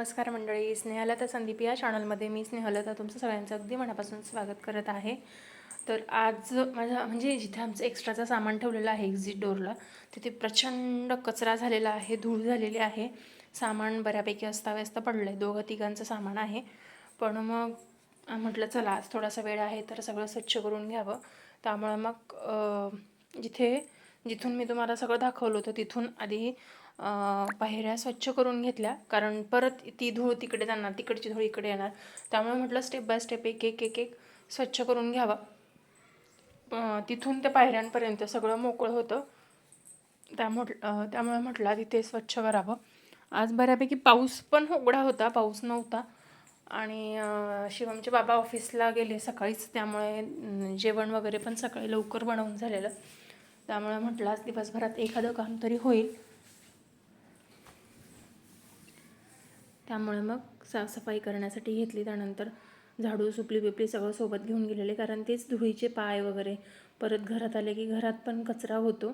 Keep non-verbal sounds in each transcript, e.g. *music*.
नमस्कार मंडळी स्नेहलता संदीप या चॅनलमध्ये मी स्नेहलता तुमचं सगळ्यांचं अगदी मनापासून स्वागत करत आहे. तर आज माझा म्हणजे जिथे आमचं एक्स्ट्राचं सामान ठेवलेलं आहे एक्झिट डोअरला तिथे प्रचंड कचरा झालेला आहे धूळ झालेली आहे. सामान बऱ्यापैकी अस्ताव्यस्त पडलं आहे दोघं तिघांचं सामान आहे. पण मग म्हटलं चला आज थोडासा वेळ आहे तर सगळं स्वच्छ करून घ्यावं. त्यामुळं मग जिथे जिथून मी तुम्हाला सगळं दाखवलं होतं तिथून आधी पायऱ्या स्वच्छ करून घेतल्या. कारण परत ती धूळ तिकडे जाणार तिकडची धूळ इकडे येणार. त्यामुळे म्हटलं स्टेप बाय स्टेप एक एक एक एक स्वच्छ करून घ्यावा. तिथून त्या पायऱ्यांपर्यंत सगळं मोकळं होतं. त्या म्हट त्यामुळे म्हटलं तिथे स्वच्छ करावं. आज बऱ्यापैकी पाऊस पण उघडा होता पाऊस नव्हता. आणि शिवमचे बाबा ऑफिसला गेले सकाळीच. त्यामुळे जेवण वगैरे पण सकाळी लवकर बनवून झालेलं. त्यामुळे म्हटलं आज दिवसभरात एखादं काम तरी होईल. त्यामुळे मग साफसफाई करण्यासाठी घेतली त्यानंतर झाडू सुपली बिपली सगळं सोबत घेऊन गेलेले कारण तेच धुळीचे पाय वगैरे. परत घरात आले की घरात पण कचरा होतो.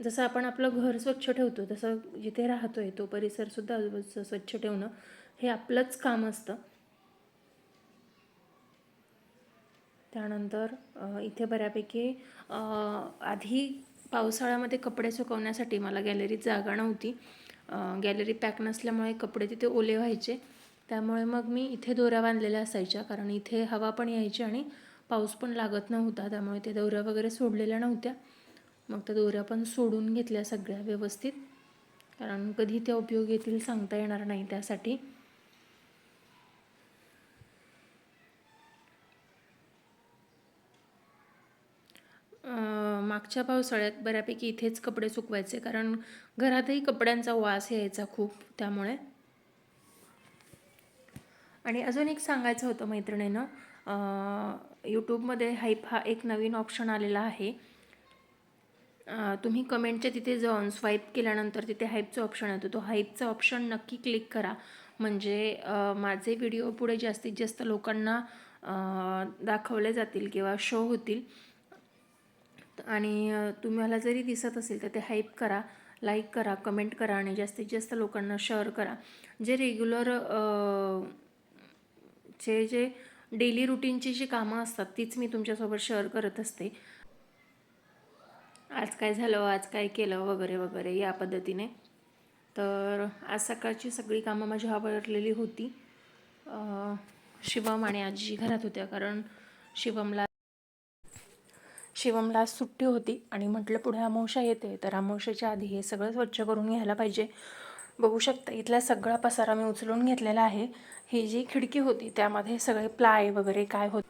जसं आपण आपलं घर स्वच्छ ठेवतो तसं जिथे राहतोय तो परिसरसुद्धा आजूबाजूचं स्वच्छ ठेवणं हे आपलंच काम असतं. त्यानंतर इथे बऱ्यापैकी आधी पावसाळ्यामध्ये कपडे सुकवण्यासाठी मला गॅलरीत जागा नव्हती. गॅलरी पॅक नसल्यामुळे कपडे तिथे ओले व्हायचे. त्यामुळे मग मी इथे दोऱ्या बांधलेल्या असायच्या. कारण इथे हवा पण यायची आणि पाऊस पण लागत नव्हता. त्यामुळे ते दोऱ्या वगैरे सोडलेल्या नव्हत्या. मग त्या दोऱ्या पण सोडून घेतल्या सगळ्या व्यवस्थित. कारण कधी त्या उपयोग येतील सांगता येणार नाही त्यासाठी. मागच्या पावसाळ्यात बऱ्यापैकी इथेच कपडे सुकवायचे कारण घरातही कपड्यांचा वास यायचा खूप त्यामुळे. आणि अजून एक सांगायचं होतं मैत्रिणीनं यूट्यूबमध्ये हाईप हा एक नवीन ऑप्शन आलेला आहे. तुम्ही कमेंटच्या तिथे जाऊन स्वाईप केल्यानंतर तिथे हाईपचं ऑप्शन येतो. तो हाईपचा ऑप्शन नक्की क्लिक करा. म्हणजे माझे व्हिडिओ पुढे जास्तीत जास्त लोकांना दाखवले जातील किंवा शो होतील. आणि तुम्हाला जरी दिसत असेल तर ते हाईप करा लाईक करा कमेंट करा आणि जास्तीत जास्त लोकांना शेअर करा. जे रेग्युलर चे जे डेली रुटीनची जी कामं असतात तीच मी तुमच्यासोबत शेअर करत असते. आज काय झालं? आज काय केलं? वगैरे वगैरे या पद्धतीने. तर आज सकाळची सगळी कामं माझी आवडलेली होती. शिवम आणि आजी घरात होत्या कारण शिवमला शिवमला सुट्टी होती आणि म्हटलं पुढे अमावश्या येते तर अमावश्याच्या आधी हे सगळं स्वच्छ करून घ्यायला पाहिजे. बघू शकता इथला सगळा पसारा मी उचलून घेतलेला आहे. ही जी खिडकी होती त्यामध्ये सगळे प्लाय वगैरे काय होत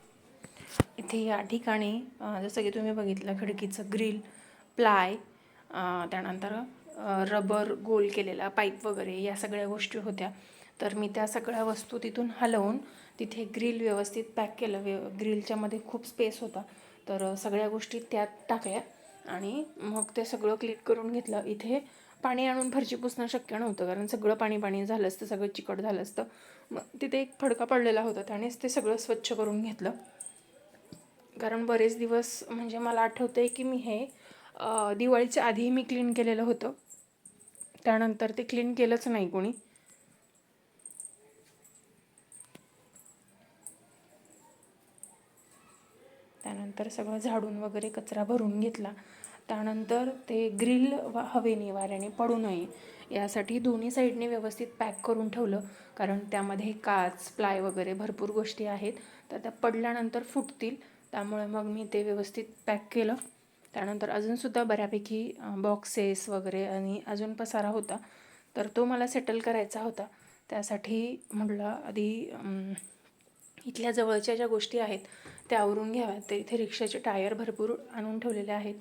इथे या ठिकाणी जसं की तुम्ही बघितलं खिडकीचं ग्रिल प्लाय त्यानंतर रबर गोल केलेला पाईप वगैरे या सगळ्या गोष्टी होत्या. तर मी त्या सगळ्या वस्तू तिथून हलवून तिथे ग्रिल व्यवस्थित पॅक केलं. व्य ग्रिलच्यामध्ये खूप स्पेस होता. तर सगळ्या गोष्टी त्यात टाकल्या आणि मग ते सगळं क्लिक करून घेतलं. इथे पाणी आणून फरची पुसणं शक्य नव्हतं कारण सगळं पाणी पाणी झालं असतं सगळं चिकट झालं असतं. मग तिथे एक फडका पडलेला होता त्यानेच ते सगळं स्वच्छ करून घेतलं. कारण बरेच दिवस म्हणजे मला आठवतं आहे की मी हे दिवाळीच्या आधीही मी क्लीन केलेलं होतं. त्यानंतर ते क्लीन केलंच नाही कोणी. त्यानंतर सगळं झाडून वगैरे कचरा भरून घेतला. त्यानंतर ते ग्रिल वा हवेने वाऱ्याने पडू नये यासाठी दोन्ही साईडने व्यवस्थित पॅक करून ठेवलं. कारण त्यामध्ये काच प्लाय वगैरे भरपूर गोष्टी आहेत. तर त्या पडल्यानंतर फुटतील. त्यामुळे मग मी ते व्यवस्थित पॅक केलं. त्यानंतर अजूनसुद्धा बऱ्यापैकी बॉक्सेस वगैरे आणि अजून पसारा होता. तर तो मला सेटल करायचा होता. त्यासाठी म्हटलं आधी इथल्या जवळच्या ज्या गोष्टी आहेत त्या आवरून घ्याव्यात. तर इथे रिक्षाचे टायर भरपूर आणून ठेवलेले आहेत.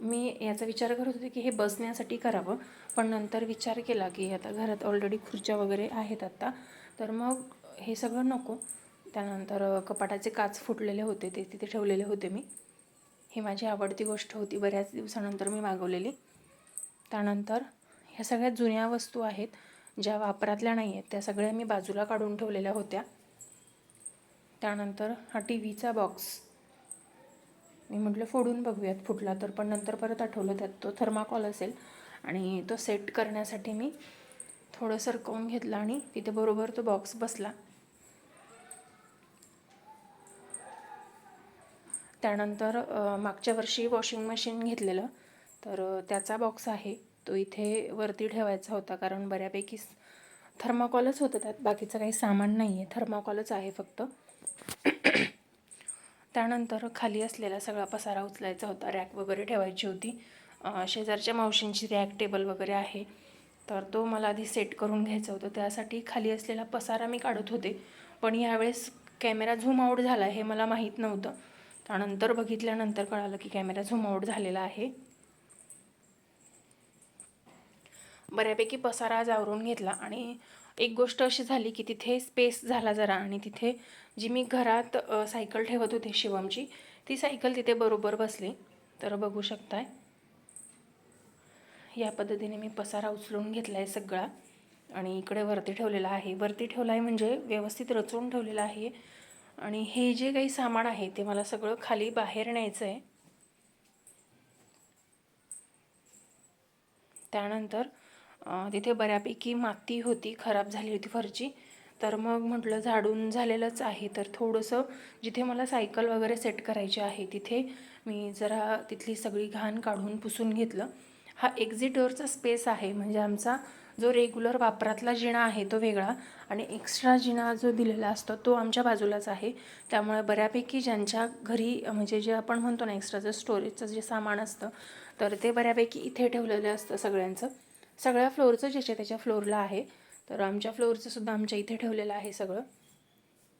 मी याचा विचार करत होते की हे बसण्यासाठी करावं पण नंतर विचार केला की आता घरात ऑलरेडी खुर्च्या वगैरे आहेत आत्ता तर मग हे सगळं नको. त्यानंतर कपाटाचे काच फुटलेले होते ते तिथे ठेवलेले होते मी. ही माझी आवडती गोष्ट होती. बऱ्याच दिवसानंतर मी मागवलेली. त्यानंतर ह्या सगळ्यात जुन्या वस्तू आहेत ज्या वापरातल्या नाही आहेत त्या सगळ्या मी बाजूला काढून ठेवलेल्या होत्या. त्यानंतर हा टी व्हीचा बॉक्स मी म्हटलं फोडून बघूयात फुटला तर. पण नंतर परत आठवलं त्यात तो थर्माकॉल असेल आणि तो सेट करण्यासाठी मी थोडं सरकवून घेतलं आणि तिथे बरोबर तो बॉक्स बसला. त्यानंतर मागच्या वर्षी वॉशिंग मशीन घेतलेलं तर त्याचा बॉक्स आहे. तो इथे वरती ठेवायचा होता कारण बऱ्यापैकी थर्माकॉलच होतं त्यात. बाकीचं काही सामान नाही आहे थर्माकॉलच आहे फक्त. *clears throat* त्यानंतर खाली असलेला सगळा पसारा उचलायचा होता. रॅक वगैरे ठेवायची होती. शेजारच्या मावशींची रॅक टेबल वगैरे आहे. तर तो मला आधी सेट करून घ्यायचा होता. त्यासाठी खाली असलेला पसारा मी काढत होते. पण यावेळेस कॅमेरा झूम आऊट झाला हे मला माहीत नव्हतं. त्यानंतर बघितल्यानंतर कळालं की कॅमेरा झूम आऊट झालेला आहे. बऱ्यापैकी पसारा आज आवरून घेतला. आणि एक गोष्ट अशी झाली की तिथे स्पेस झाला जरा आणि तिथे जी मी घरात सायकल ठेवत होते शिवमची ती सायकल तिथे बरोबर बसली. तर बघू शकताय. या पद्धतीने मी पसारा उचलून घेतला आहे सगळा. आणि इकडे वरती ठेवलेला आहे. वरती ठेवला आहे म्हणजे व्यवस्थित रचून ठेवलेला आहे. आणि हे जे काही सामान आहे ते मला सगळं खाली बाहेर न्यायचं आहे त्यानंतर तिथे बऱ्यापैकी माती होती खराब झाली होती फरची. तर मग म्हटलं झाडून झालेलंच आहे. तर थोडंसं जिथे मला सायकल वगैरे सेट करायची आहे तिथे मी जरा तिथली सगळी घाण काढून पुसून घेतलं. हा एक्झिट डोअरचा स्पेस आहे म्हणजे आमचा जो रेग्युलर वापरातला जिणा आहे तो वेगळा आणि एक्स्ट्रा जिणा जो दिलेला असतो तो आमच्या बाजूलाच आहे. त्यामुळे बऱ्यापैकी ज्यांच्या घरी म्हणजे जे आपण म्हणतो ना एक्स्ट्राचं स्टोरेजचं जे सामान असतं तर ते बऱ्यापैकी इथे ठेवलेलं असतं सगळ्यांचं. सगळ्या फ्लोअरचं ज्याच्या त्याच्या फ्लोअरला आहे तर आमच्या फ्लोअरचं सुद्धा आमच्या इथे ठेवलेलं आहे सगळं.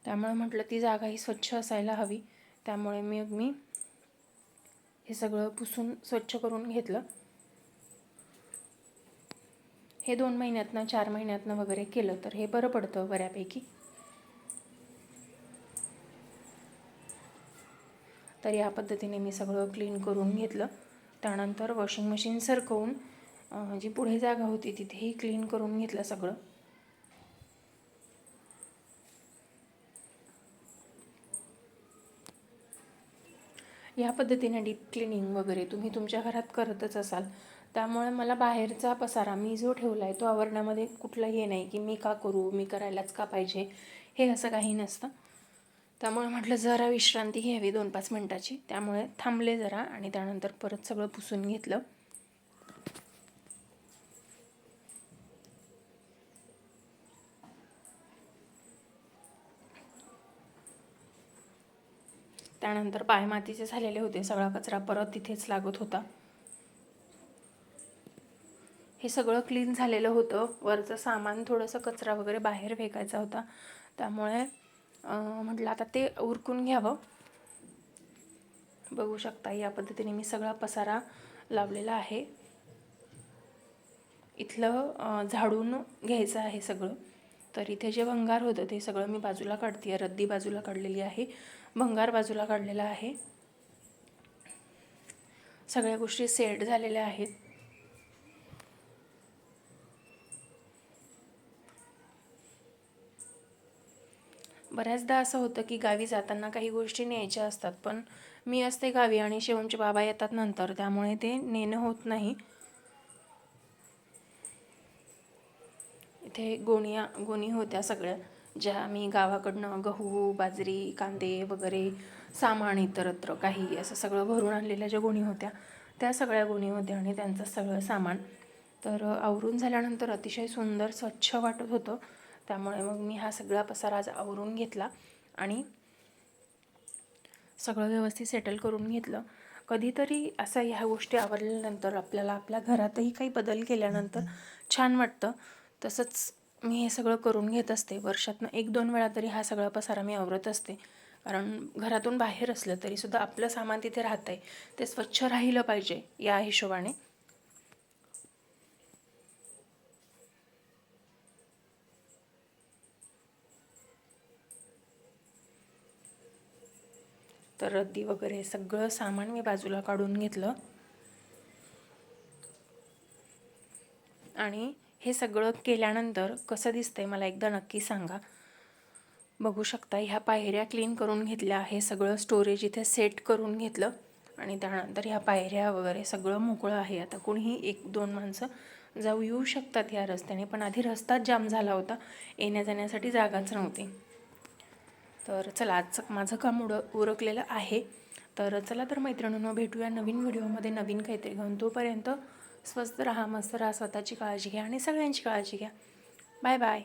त्यामुळे म्हटलं ती जागा ही स्वच्छ असायला हवी. त्यामुळे मी मी हे सगळं पुसून स्वच्छ करून घेतलं. हे दोन महिन्यातनं चार महिन्यातनं वगैरे केलं तर हे बरं पडतं बऱ्यापैकी. तर या पद्धतीने मी सगळं क्लीन करून घेतलं. त्यानंतर वॉशिंग मशीन सरकवून जी म्हणजे पुढे जागा होती तिथेही क्लीन करून घेतलं सगळं. या पद्धतीने डीप क्लिनिंग वगैरे तुम्ही तुमच्या घरात करतच असाल. त्यामुळे मला बाहेरचा पसारा मी जो ठेवला आहे तो आवरण्यामध्ये कुठला हे नाही की मी का करू मी करायलाच का पाहिजे हे असं काही नसतं. त्यामुळे म्हटलं जरा विश्रांती घ्यावी दोन पाच मिनटाची. त्यामुळे थांबले जरा आणि त्यानंतर परत सगळं पुसून घेतलं. त्यानंतर पाय मातीचे झालेले होते सगळा कचरा परत तिथेच लागत होता. हे सगळं क्लीन झालेलं होतं. वरचं सामान थोडंसं कचरा वगैरे बाहेर फेकायचा होता. त्यामुळे म्हटलं आता ते उरकून घ्यावं. बघू शकता या पद्धतीने मी सगळा पसारा लावलेला आहे. इथलं झाडून घ्यायचं आहे सगळं. तर इथे जे भंगार होतं ते सगळं मी बाजूला काढते आहे रद्दी बाजूला काढलेली आहे. भंगार बाजूला काढलेला आहे. सगळ्या गोष्टी सेट झालेल्या आहेत. बऱ्याचदा असं होतं की गावी जाताना काही गोष्टी न्यायच्या असतात पण मी असते गावी आणि शिवमचे बाबा येतात नंतर त्यामुळे ते नेणं होत नाही. इथे गोणिया गोणी होत्या सगळ्या. ज्या मी गावाकडनं गहू बाजरी कांदे वगैरे सामान इतरत्र काही असं सगळं भरून आणलेल्या ज्या गोणी होत्या त्या सगळ्या गोणी होत्या आणि त्यांचं सगळं सामान. तर आवरून झाल्यानंतर अतिशय सुंदर स्वच्छ वाटत होतं. त्यामुळे मग मी हा सगळा पसारा आज आवरून घेतला आणि सगळं व्यवस्थित सेटल करून घेतलं. कधीतरी असं ह्या गोष्टी आवरल्यानंतर आपल्याला आपल्या घरातही काही बदल केल्यानंतर छान वाटतं. तसंच मी हे सगळं करून घेत असते. वर्षातनं एक दोन वेळा तरी हा सगळा पसारा मी आवरत असते. कारण घरातून बाहेर असलं तरीसुद्धा आपलं सामान तिथे राहतं आहे ते स्वच्छ राहिलं पाहिजे या हिशोबाने. तर रद्दी वगैरे सगळं सामान मी बाजूला काढून घेतलं. आणि हे सगळं केल्यानंतर कसं दिसतंय मला एकदा नक्की सांगा. बघू शकता ह्या पायऱ्या क्लीन करून घेतल्या हे सगळं स्टोरेज इथे सेट करून घेतलं आणि त्यानंतर ह्या पायऱ्या वगैरे सगळं मोकळं आहे. आता कोणीही एक दोन माणसं जाऊ येऊ शकतात ह्या रस्त्याने पण आधी रस्ताच जाम झाला होता. येण्या जाण्यासाठी जागाच नव्हती. तर चला आजचं माझं काम उड उरकलेलं आहे. तर चला तर मैत्रिणींनो भेटूया नवीन व्हिडिओमध्ये नवीन काहीतरी घेऊन तोपर्यंत स्वस्त राहा मस्त राहा स्वतःची काळजी घ्या आणि सगळ्यांची काळजी घ्या. Bye bye.